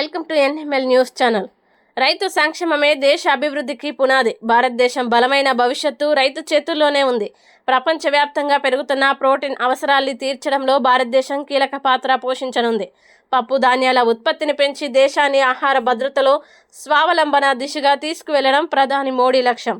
Welcome to NML news channel. రైతు సంక్షేమమే దేశ అభివృద్ధికి పునాది. భారతదేశం బలమైన భవిష్యత్తు రైతు చేతుల్లోనే ఉంది. ప్రపంచవ్యాప్తంగా పెరుగుతున్న ప్రోటీన్ అవసరాల్ని తీర్చడంలో భారతదేశం కీలక పాత్ర పోషించనుంది. పప్పు ధాన్యాల ఉత్పత్తిని పెంచి దేశాన్ని ఆహార భద్రతలో స్వావలంబన దిశగా తీసుకువెళ్ళడం ప్రధాని మోడీ లక్ష్యం.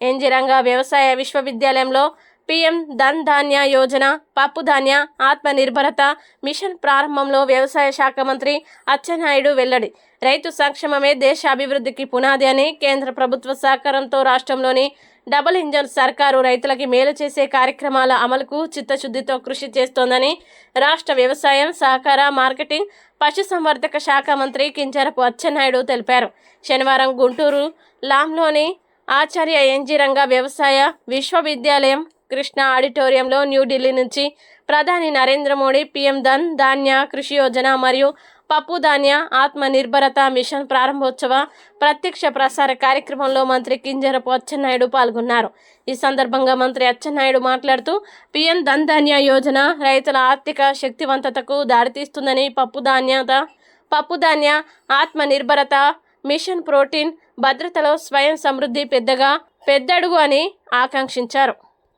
ఎంజిరంగ వ్యవసాయ విశ్వవిద్యాలయంలో పీఎం ధన్ ధాన్య యోజన పప్పు ధాన్య ఆత్మ నిర్భరత మిషన్ ప్రారంభంలో వ్యవసాయ శాఖ మంత్రి అచ్చెన్నాయుడు వెల్లడి. రైతు సంక్షేమమే దేశ అభివృద్ధికి పునాది అని కేంద్ర ప్రభుత్వ సహకారంతో రాష్ట్రంలోని డబుల్ ఇంజన్ సర్కారు రైతులకి మేలు చేసే కార్యక్రమాల అమలుకు చిత్తశుద్ధితో కృషి చేస్తోందని రాష్ట్ర వ్యవసాయం సహకార మార్కెటింగ్ పశుసంవర్ధక శాఖ మంత్రి కింజరపు అచ్చెన్నాయుడు తెలిపారు. శనివారం గుంటూరు లాంలోని ఆచార్య ఎన్జీ రంగ వ్యవసాయ విశ్వవిద్యాలయం కృష్ణ ఆడిటోరియంలో న్యూఢిల్లీ నుంచి ప్రధాని నరేంద్ర మోడీ పీఎం ధన్ ధాన్య కృషి యోజన మరియు పప్పు ధాన్య ఆత్మ నిర్భరత మిషన్ ప్రారంభోత్సవ ప్రత్యక్ష ప్రసార కార్యక్రమంలో మంత్రి కింజరపు అచ్చెన్నాయుడు పాల్గొన్నారు. ఈ సందర్భంగా మంత్రి అచ్చెన్నాయుడు మాట్లాడుతూ పిఎం ధన్ ధాన్య యోజన రైతుల ఆర్థిక శక్తివంతతకు దారితీస్తుందని పప్పు ధాన్యత పప్పు ధాన్య ఆత్మ నిర్భరత మిషన్ ప్రోటీన్ భద్రతలో స్వయం సమృద్ధి పెద్దగా పెద్దడుగు అని ఆకాంక్షించారు.